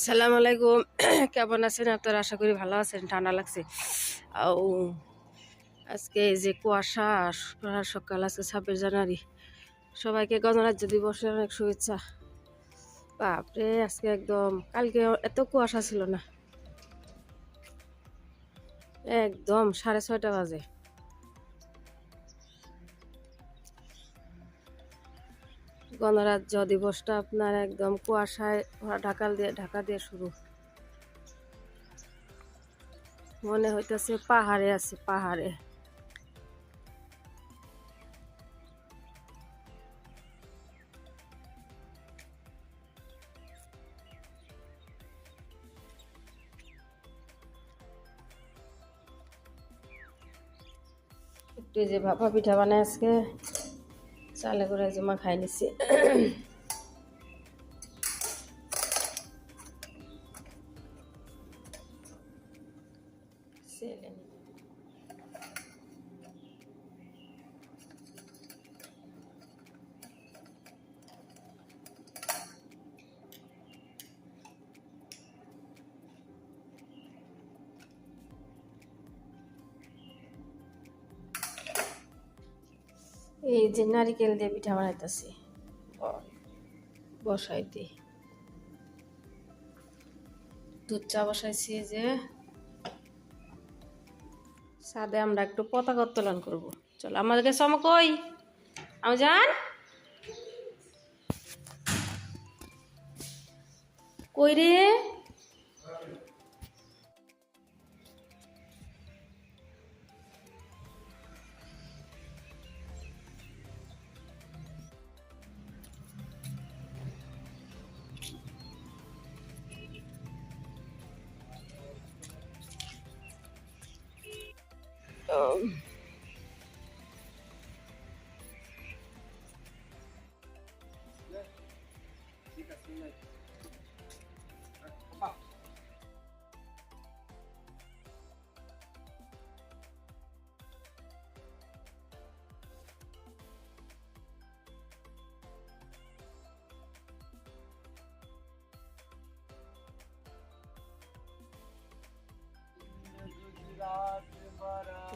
আসসালামু আলাইকুম। কেমন আছেন আপনারা? আশা করি ভালো আছেন, ঠান্ডা লাগছে। আও, আজকে এই যে কুয়াশা সকাল, আজকে ছাব্বিশ জানুয়ারি। সবাইকে গণরাজ্য দিবসের অনেক শুভেচ্ছা। বাপরে, আজকে একদম, কালকে এত কুয়াশা ছিল না। একদম সাড়ে ছয়টা বাজে। গণরাজ্য দিবসটা আপনার একদম কুয়াশায় ঢাকা দিয়ে ঢাকা দিয়ে শুরু। মনে হইতেছে পাহাড়ে আছে, পাহাড়ে। একটু যে ভাপা পিঠা বানায় আজকে। চালে করে যে খাই নিছি। এই যে নারিকেল দিয়ে পিঠা বানাইতেছি। বসাই দুধ চা বসাইছি যে। সাদে আমরা একটু পতাকা উত্তোলন করব। চলো আমাদেরকে সমকই আমি যান কই রে? Um,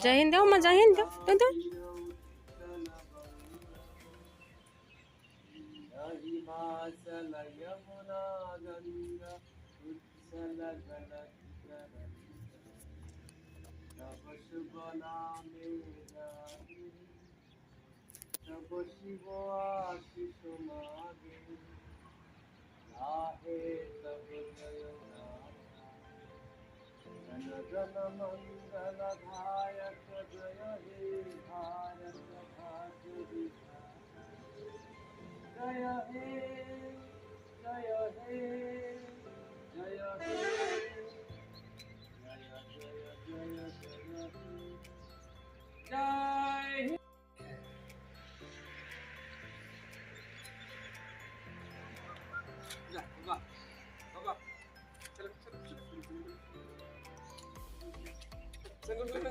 जय हिंद अम्मा जय हिंद शिव आशिष मागे लाहे जय जन जन मंगल धायक जय हे भारत भाग्य विधाता जय हे जय हे जय हे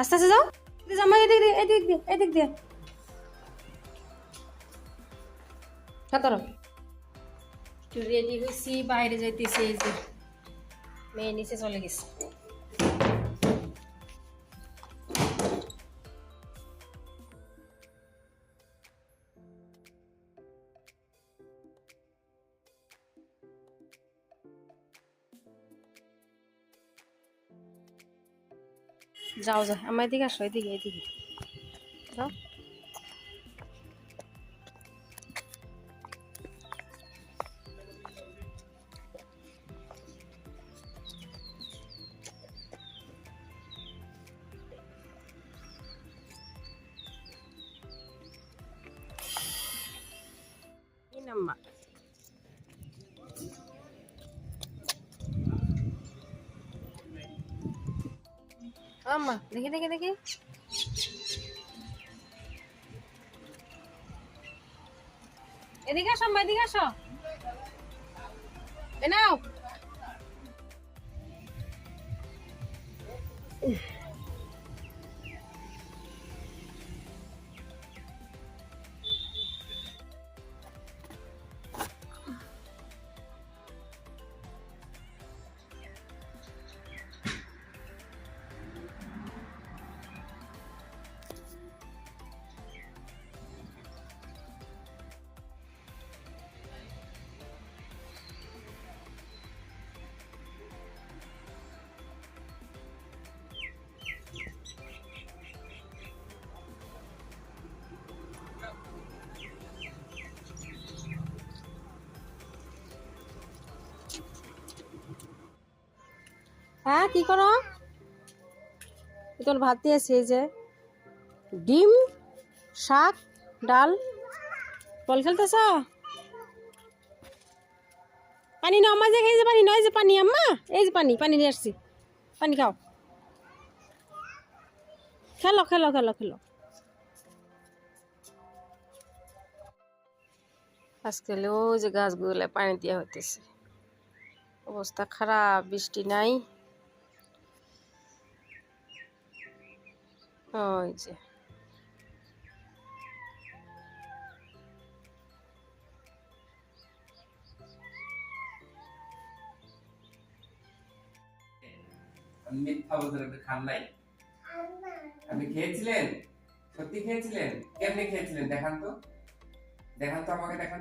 আস্তে আস্তে যাও। জামা এদিক দিয়ে এদিক দিয়ে এদিক দিয়ে। হাত ধরো। একটু রেডি হয়েছি বাইরে যাইতেছি, এই যে। মেয়ে নিচে চলে গেছে। যাও যাও আমার এদিকে আসো এদিকে এদিকে যাও নাম্মা আম্মা দেখি দেখি দেখি এদিকে আসো আম্মা এদিকে আসো এ নাও হ্যাঁ কি করো? তোর ভাত দিয়েছি এই যে। ডিম, শাক, ডাল। বল খেলতেছ? পানি নাও আমার জায়গায় এই যে পানি এই যে পানি, আম্মা। এই যে পানি পানি নিয়ে আসছি। পানি খাও। খেলো খেলো খেলো খেলো। আজকে ওই যে গাছগুলো পানি দেওয়া হইতেছে। অবস্থা খারাপ, বৃষ্টি নাই। ওই যে। আপনি খেয়েছিলেন? সত্যি খেয়েছিলেন? কেমনি খেয়েছিলেন? দেখান তো। দেখান তো আমাকে, দেখান।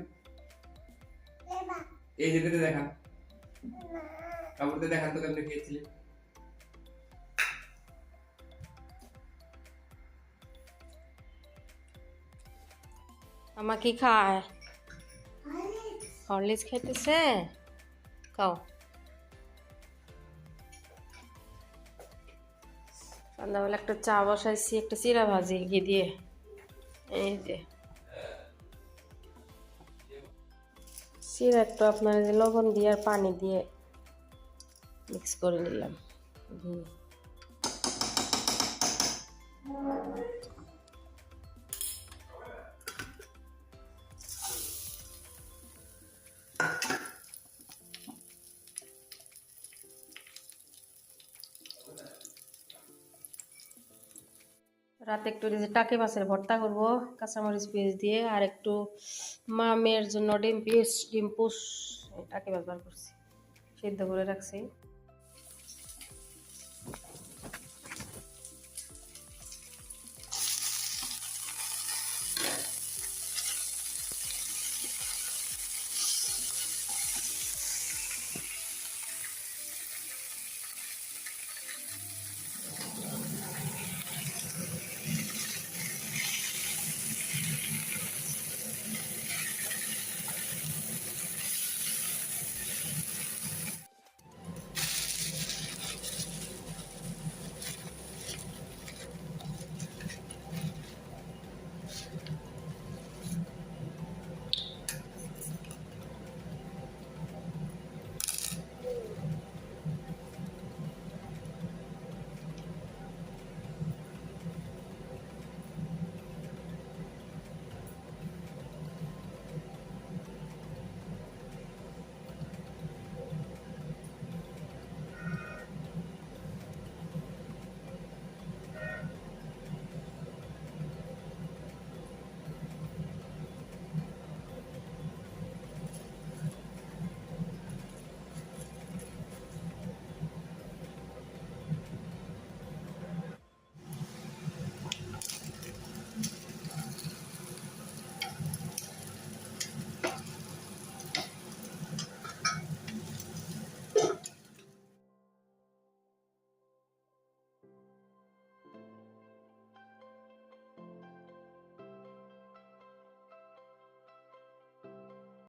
এই যেতে দেখান। কাপড়তে দেখান তো কেমনি খেয়েছিলেন? আমা কি খায়? হরলিক্স খাইতেছে খাও। সন্ধ্যাবেলা একটা চা বসাইছি, একটা চিরা ভাজি ঘি দিয়ে। এই যে। চিরা একটু আপনার যে লবণ দিয়ে আর পানি দিয়ে মিক্স করে নিলাম। ঘি রাতে একটু যে টাকি মাছের ভর্তা করব, কাঁচামরিচ পেঁয়াজ দিয়ে, আর একটু মামের জন্য ডিম পিস ডিম পুষ টাকি মাছ বার করছি। সেদ্ধ করে রাখছি।